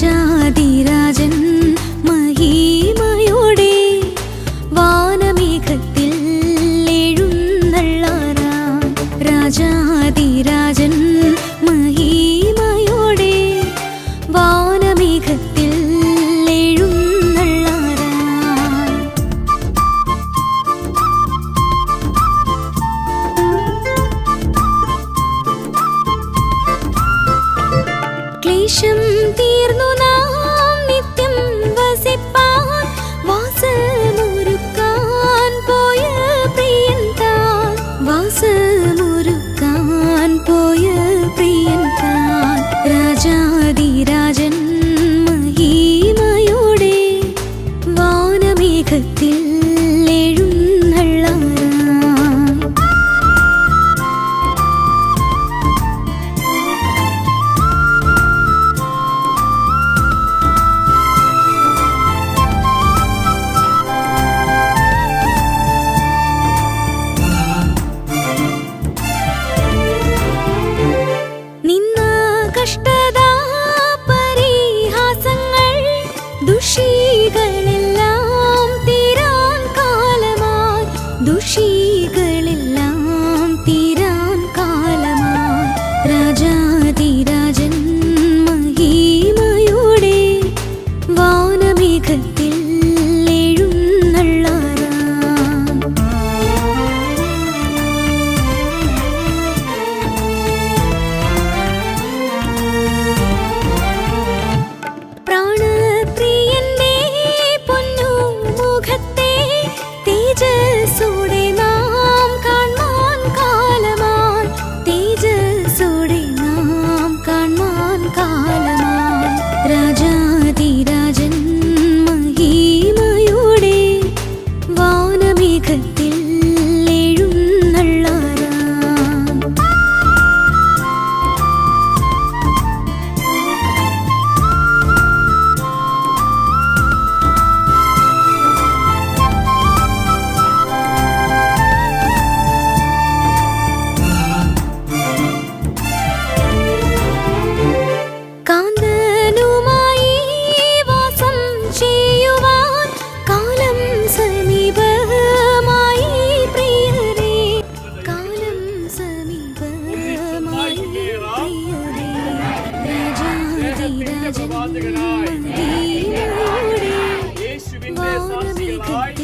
രാജാതിരാജൻ മഹിമയോടെ വാനമേഘത്തിൽ എഴുന്നള്ളാരാൻ രാജാതിരാജൻ മഹിമയോടെ വാനമേഘത്തിൽ ക്ലേശം തീർന്നു കഷ്ടത പരിഹാസങ്ങൾ ദുഷികളിൽ சாட்சிகளாய் இயேசுவின் சாட்சிகளாய்